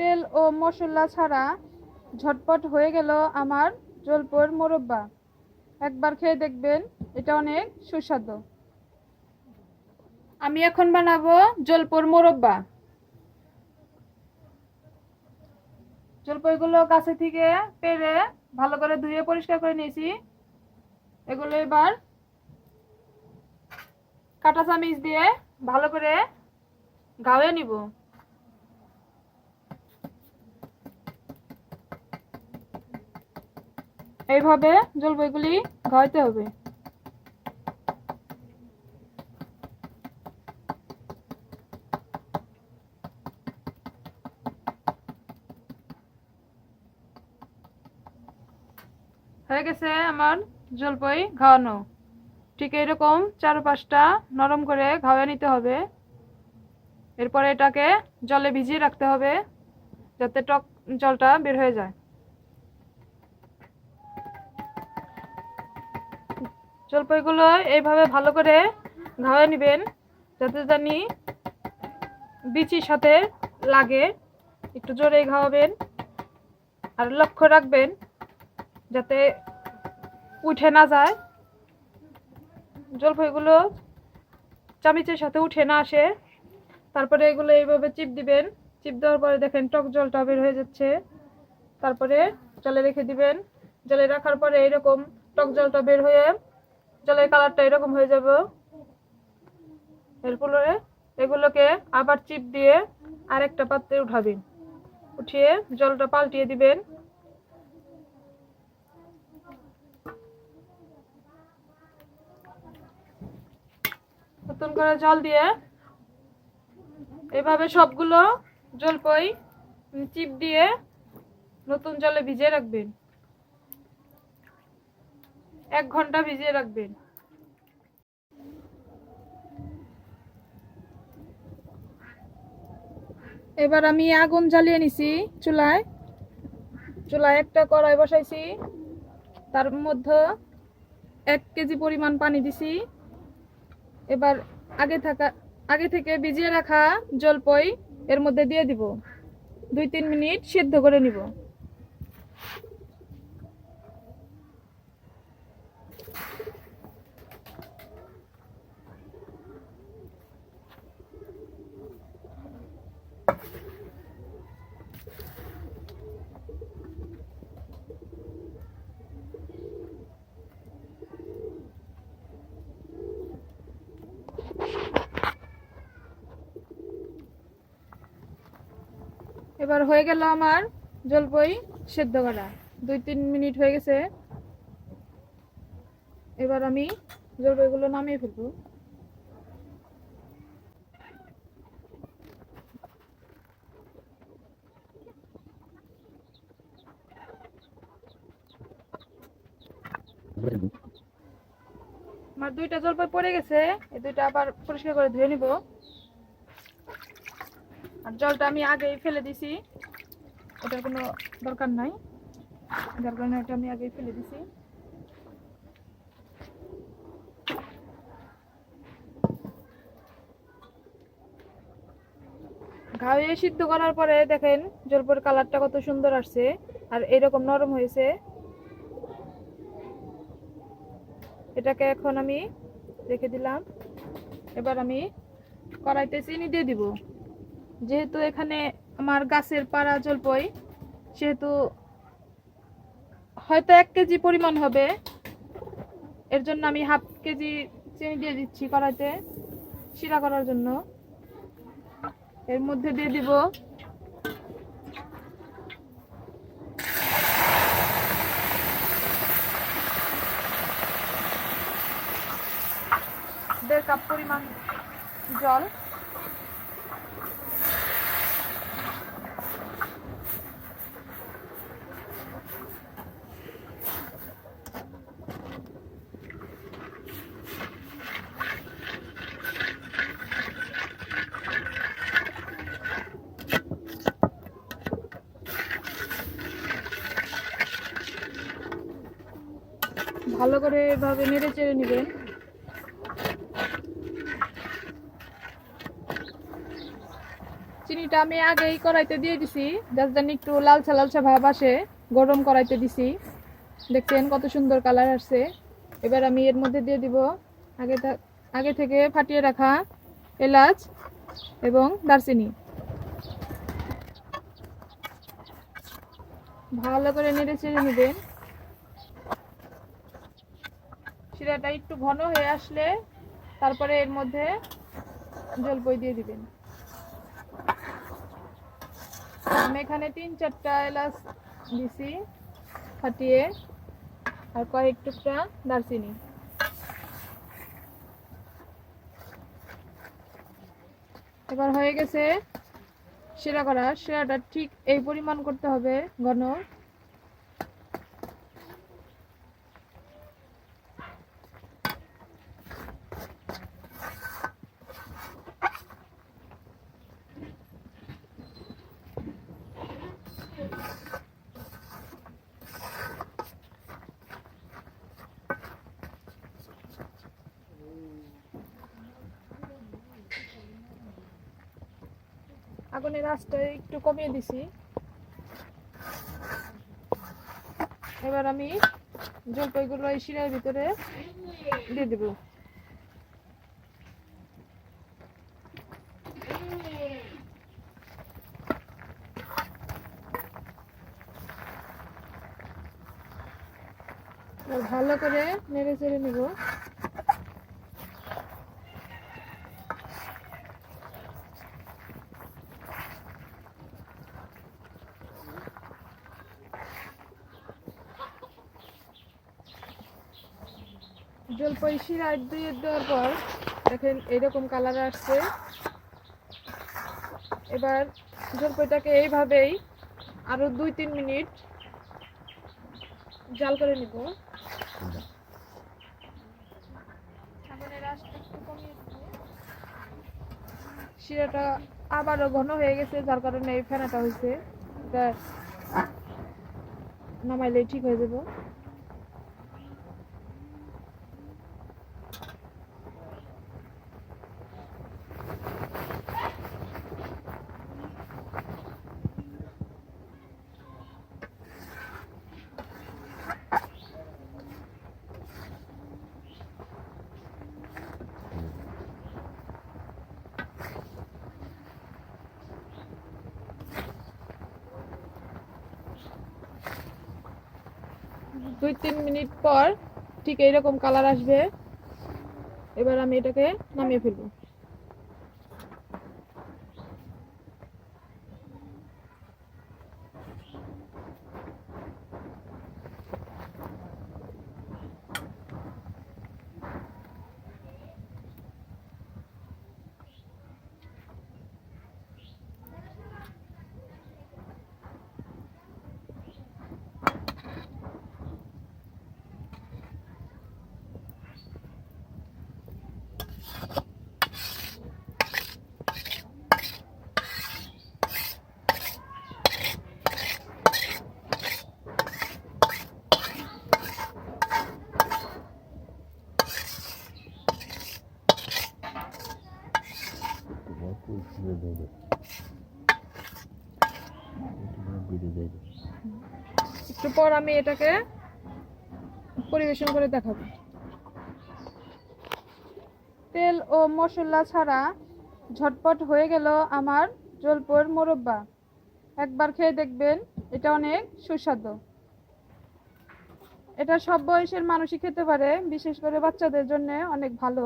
তেল ও মশলা ছাড়া ঝটপট হয়ে গেল আমার জলপোর মোরব্বা। একবার খেয়ে দেখবেন, এটা অনেক সুস্বাদু। আমি এখন বানাবো জলপোর মোরব্বা। জলপাইগুলো কাছে থেকে পেরে ভালো করে ধুয়ে পরিষ্কার করে নিয়েছি। এগুলো এবার কাঁটা চামিচ দিয়ে ভালো করে গাওয়ে নিব। এইভাবে জলপাইগুলি গাইতে হবে। হয়ে গেছে আমার জলপাই ঘাওয়ানো। ঠিক এরকম চার পাঁচটা নরম করে ঘাওয়া নিতে হবে। এরপরে এটাকে জলে ভিজিয়ে রাখতে হবে যাতে টক জলটা বের হয়ে যায়। জলপাইগুলো এইভাবে ভালো করে ঘাওয়া নেবেন, যাতে জানি বিচির সাথে লাগে। একটু জোরে ঘাওয়াবেন আর লক্ষ্য রাখবেন যাতে উঠে না যায়। জলপাইগুলো চামিচের সাথে উঠে না আসে। তারপরে এগুলো এইভাবে চিপ দিবেন। চিপ দেওয়ার পরে দেখেন টক জলটা বের হয়ে যাচ্ছে। তারপরে জলে রেখে দিবেন। জলে রাখার পরে এরকম টক জলটা বের হয়ে জলের কালারটা এরকম হয়ে যাবে। এরপরে এগুলোকে আবার চিপ দিয়ে আরেকটা পাত্রে উঠাবেন। উঠিয়ে জলটা পাল্টিয়ে দিবেন। নতুন করে জল দিয়ে এভাবে সবগুলো জলপই চিপ দিয়ে নতুন জলে ভিজিয়ে রাখবেন। এক ঘণ্টা ভিজিয়ে রাখবেন। এবার আমি আগুন জ্বালিয়ে নিছি চুলায়। চুলায় একটা কড়াই বসাইছি। তার মধ্যে এক কেজি পরিমাণ পানি দিছি। এবার আগে থাকা, আগে থেকে ভিজিয়ে রাখা জলপই এর মধ্যে দিয়ে দিব। দুই তিন মিনিট সিদ্ধ করে নিব। এবার হয়ে গেল আমার জলপই সেদ্ধ করা। দুই তিন মিনিট হয়ে গেছে। এবার আমি জলপাইগুলো নামিয়ে ফেলব। আমার দুইটা জলপাই পড়ে গেছে, এই দুইটা আবার পরিষ্কার করে ধুয়ে নিব। আর জলটা আমি আগেই ফেলে দিছি। ওটার কোনো দরকার নাই। যার কারণে ওটা আমি আগেই ফেলে দিছি। ঘাওয়ে সিদ্ধ করার পরে দেখেন জলপর কালারটা কত সুন্দর আসছে, আর এরকম নরম হয়েছে। এটাকে এখন আমি রেখে দিলাম। এবার আমি কড়াইতে চিনি দিয়ে দিব। যেহেতু এখানে আমার গাছের পাড়া জলপই, সেহেতু হয়তো এক কেজি পরিমাণ হবে। এর জন্য আমি হাফ কেজি চিনি দিয়ে দিচ্ছি কড়াইতে, শিরা করার জন্য। এর মধ্যে দিয়ে দিব দেড় কাপ পরিমাণ জল। ভালো করে এভাবে নেড়ে চেড়ে নেবেন। চিনিটা আমি আগেই কড়াইতে দিয়ে দিছি যার জন্য একটু লালচা লালচা ভাব আসে, গরম কড়াইতে দিছি। দেখছেন কত সুন্দর কালার আসছে। এবার আমি এর মধ্যে দিয়ে দিব আগে আগে থেকে ফাটিয়ে রাখা এলাচ এবং দারচিনি। ভালো করে নেড়ে চেড়ে নেবেন। শিরাটা একটু ঘন হয়ে আসলে তারপরে এর মধ্যে জলপই দিয়ে দিবেন। আমি এখানে তিন চারটা এলাচ দিছি ফাটিয়ে আর কয়েক টুকরা দারচিনি। এবার হয়ে গেছে সেরা করা। সেরাটা ঠিক এই পরিমাণ করতে হবে ঘন। আগুনের আঁচটা একটু কমিয়ে দিছি। এবার আমি জলপাইগুলো এই শিরার ভিতরে দিয়ে দেব। ভালো করে নেড়ে চেড়ে নেব। জলপাই শিরা দিয়ে দেওয়ার পর দেখেন এরকম কালার আসছে। এবার জলপাইটাকে এইভাবেই আরও দুই তিন মিনিট জাল করে নিব। শিরাটা আবারও ঘন হয়ে গেছে যার কারণে এই ফেনাটা হয়েছে। এটা নামাইলেই ঠিক হয়ে যাব। দুই তিন মিনিট পর ঠিক এইরকম কালার আসবে। এবার আমি এটাকে নামিয়ে ফেলব। একটু পর আমি এটাকে পরিবেশন করে দেখাবো। তেল ও মশলা ছাড়া ঝটপট হয়ে গেল আমার জলপোর মোরব্বা। একবার খেয়ে দেখবেন, এটা অনেক সুস্বাদু। এটা সব বয়সের মানুষই খেতে পারে, বিশেষ করে বাচ্চাদের জন্য অনেক ভালো।